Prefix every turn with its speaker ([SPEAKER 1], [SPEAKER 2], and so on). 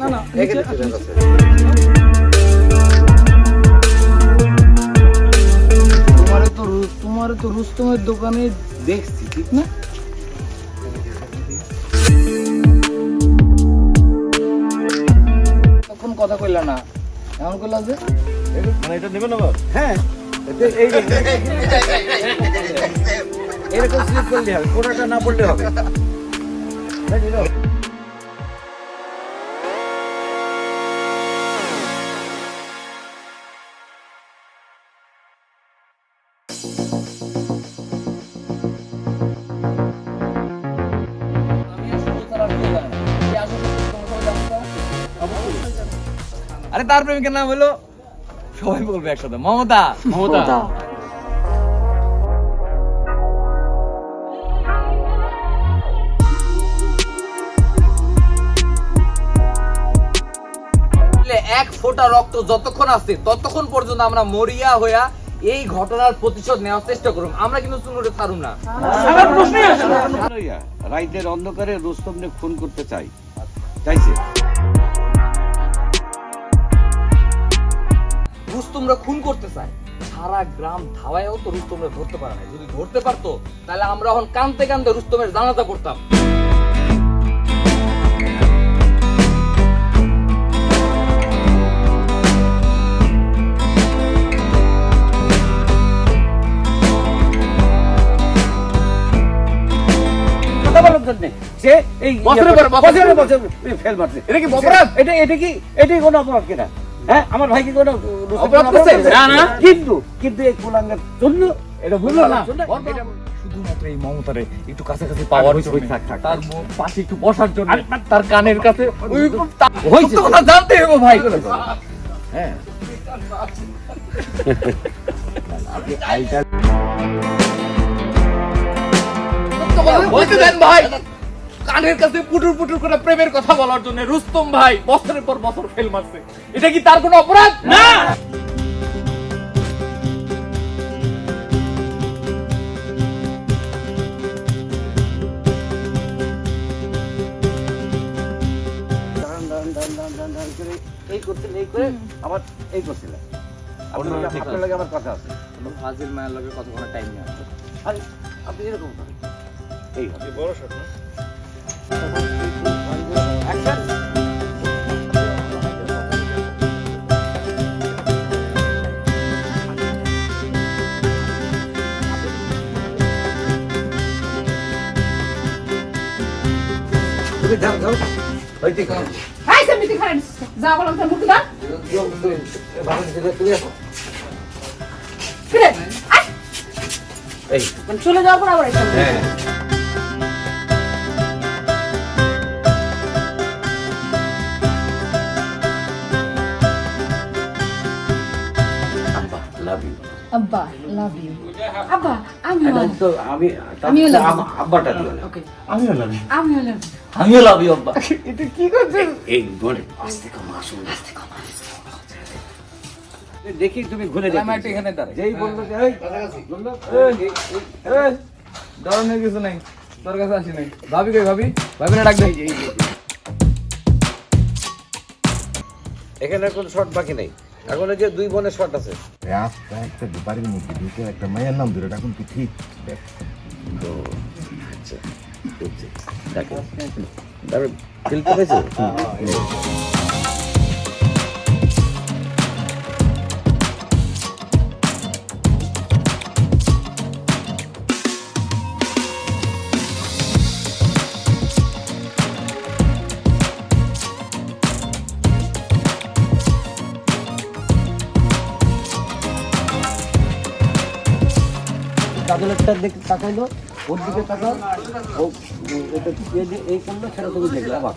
[SPEAKER 1] না না তোমার তো তোমার তো রুস্তমের দোকানে দেখছি ঠিক না? তখন কথা কইলা না। এমন কইলা যে
[SPEAKER 2] মানে এটা নেবেন না
[SPEAKER 3] হ্যাঁ। এরকম স্লিপ করলে হবে কোনোটা না পড়লে হবে।
[SPEAKER 1] আরে তার প্রেমিকের নাম হলো সবাই বলবে একসাথে মমতা। মমতা। এক ফোঁটা রক্ত যতক্ষণ আছে ততক্ষণ পর্যন্ত আমরা মরিয়া হইয়া এই ঘটনার প্রতিশোধ নেওয়ার চেষ্টা করুন আমরা কিন্তু চুনুরে ছাড়ুম না।
[SPEAKER 3] রাইতের অন্ধকারে রুস্তমনে খুন করতে চাই। চাইছে?
[SPEAKER 1] রুস্তমরা খুন করতে চায় সারা গ্রাম ধাওয়ায়ও তো রুস্তমরা ধরতে পারে না যদি ধরতে পারতো তাহলে আমরা এখন কানতে কানতে রুস্তমের জানাজা করতাম
[SPEAKER 3] কথা বলার জন্য সে এই
[SPEAKER 1] বছরের পর
[SPEAKER 3] বছরের বছর ফেল মারছে
[SPEAKER 1] এটা কি অপরাধ?
[SPEAKER 3] এটা এটা কি এটাই কোনো অপরাধ কিনা হ্যাঁ আমার ভাই কি কোনো
[SPEAKER 1] অপরাধ করছে? না, না।
[SPEAKER 3] কিন্তু কিন্তু এই কুলাঙ্গার জন্য এটা বুঝলো না।
[SPEAKER 1] শুধুমাত্র এই মমতারে একটু কাছাকাছি পাওয়ার জন্য। তার পাশে একটু বসার জন্য। তার কানের কাছে ওই
[SPEAKER 3] হইছে।
[SPEAKER 1] কথা জানতে হবে ভাই
[SPEAKER 3] হ্যাঁ। আইটা
[SPEAKER 1] সত্য কথা বলতে দেন ভাই। কানের কাছে পুটুর পুটুর করে প্রেমের কথা বলার জন্য রুস্তম ভাই বছরের পর বছর ফেল মারছে। এটা কি তার কোনো অপরাধ? না।
[SPEAKER 3] এই করছিল এই করে আবার এই করছিল আপনার
[SPEAKER 1] ঠিক আছে।
[SPEAKER 3] আপনার লাগে আমার কথা আছে।
[SPEAKER 1] ফাজিল মায়ের লগে কতক্ষণ টাইম নেই
[SPEAKER 3] আরে আপনি এরকম করেন। এই হবে।
[SPEAKER 2] বড় শট না
[SPEAKER 3] ওই
[SPEAKER 4] হাই সমিতি খারাপ যা বললাম তোর মুখ দাও
[SPEAKER 3] ভালো ছেলে তুমি আসো।
[SPEAKER 4] ফিরে।
[SPEAKER 3] এই।
[SPEAKER 4] মানে চলে যাওয়ার পর আবার
[SPEAKER 3] হ্যাঁ। আব্বা লাভ ইউ
[SPEAKER 4] আব্বা আমি
[SPEAKER 3] তো আমি
[SPEAKER 4] আমিও love. you.
[SPEAKER 3] আব্বাটা দিও না
[SPEAKER 4] ওকে
[SPEAKER 2] আমিও লাভ
[SPEAKER 4] আমি লাভ
[SPEAKER 1] আমিও লাভ ইউ আব্বা
[SPEAKER 3] এই ধরে আস্তে কম আসুন দেখি তুমি ঘুরে
[SPEAKER 1] আমি
[SPEAKER 3] দেখো
[SPEAKER 1] এখানে দাঁড়াই
[SPEAKER 3] যেই বলল যে এই বলল
[SPEAKER 1] ধরনের কিছু নাই। তোর কাছে আসি নাই। ভাবি কই ভাবি? ভাবি না ডাক
[SPEAKER 3] এখানে কোনো শর্ট বাকি নেই। এখন ওই যে দুই বোনের শর্ট আছে।
[SPEAKER 5] রাস্তা একটা বাড়ির মধ্যে ঢুকে একটা মায়ের নাম ধরে এখন কি ঠিক।
[SPEAKER 3] তো আচ্ছা বুঝছি। তারপরে ফিল্টার হয়েছে চাদরেরটা দিকে তাকাইলো ওর দিকে তাকাও। ও এটা এই করল সেটা তুমি দেখলে আবার